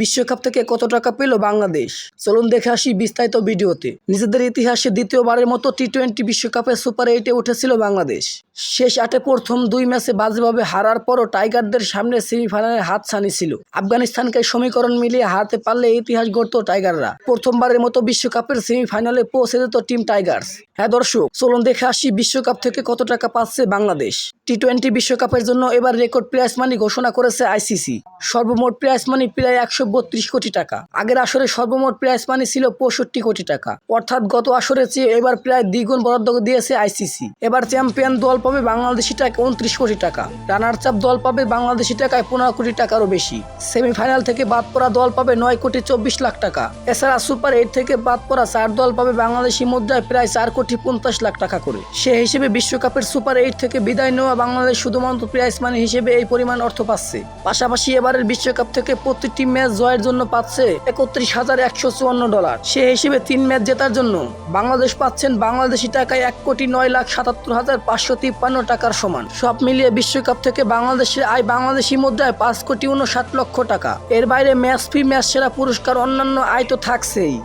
বিশ্বকাপ থেকে কত টাকা পেল বাংলাদেশ? চলুন দেখে আসি বিস্তারিত ভিডিওতে। নিজেদের ইতিহাসে দ্বিতীয়বারের মতো টি টোয়েন্টি বিশ্বকাপে সুপার এইটে উঠেছিল বাংলাদেশ। শেষ আটে প্রথম দুই ম্যাচে বাজেভাবে হারার পরও টাইগারদের সামনে সেমিফাইনালে হাত ছানি ছিল। আফগানিস্তানকে সমীকরণ মিলিয়ে হারাতে পারলে ইতিহাস গড়ত টাইগাররা। প্রথমবারের মতো বিশ্বকাপের সেমিফাইনালে পৌঁছে যেত টিম টাইগার্স। হ্যাঁ দর্শক, চলুন দেখে আসি বিশ্বকাপ থেকে কত টাকা পাচ্ছে বাংলাদেশ। টি টোয়েন্টি বিশ্বকাপের জন্য এবার রেকর্ড প্রাইজ মানি ঘোষণা করেছে আইসিসি। সর্বমোট প্রাইজ মানি প্রায় একশো বত্রিশ কোটি টাকা। আগের আসরে সর্বমোট প্রাইজ মানি ছিল পঁয়ষট্টি কোটি টাকা। অর্থাৎ গত আসরের চেয়ে এবার প্রায় দ্বিগুণ বরাদ্দ দিয়েছে আইসিসি এবার চ্যাম্পিয়ন দল পাবে বাংলাদেশি টাকা উনত্রিশ কোটি টাকা। রানার চাপ দল পাবে বাংলাদেশি টাকায় পনেরো কোটি টাকারও বেশি। সেমিফাইনাল থেকে বাদ পড়া দল পাবে নয় কোটি চব্বিশ লাখ টাকা। এছাড়া সুপার এইট থেকে বাদ পড়া চার দল পাবে বাংলাদেশি মুদ্রায় প্রায় চার কোটি পঞ্চাশ লাখ টাকা করে। সে হিসেবে বিশ্বকাপের সুপার এইট থেকে বিদায় নেওয়া বাংলাদেশ শুধুমাত্র প্রাইজ মানি হিসেবে এই পরিমাণ অর্থ পাচ্ছে। পাশাপাশি এবারের বিশ্বকাপ থেকে প্রতিটি ম্যাচ জয়ের জন্য পাচ্ছে একত্রিশ হাজার একশো চুয়ান্ন ডলার। সে হিসেবে তিন ম্যাচ জেতার জন্য বাংলাদেশ পাচ্ছেন বাংলাদেশি টাকায় এক কোটি নয় লাখ সাতাত্তর হাজার পাঁচশো তিপ্পান্ন টাকার সমান। সব মিলিয়ে বিশ্বকাপ থেকে বাংলাদেশের আয় বাংলাদেশি মুদ্রায় পাঁচ কোটি উনষাট লক্ষ টাকা। এর বাইরে ম্যাচ ফি, ম্যাচ সেরা পুরস্কার অন্যান্য আয় তো থাকছেই।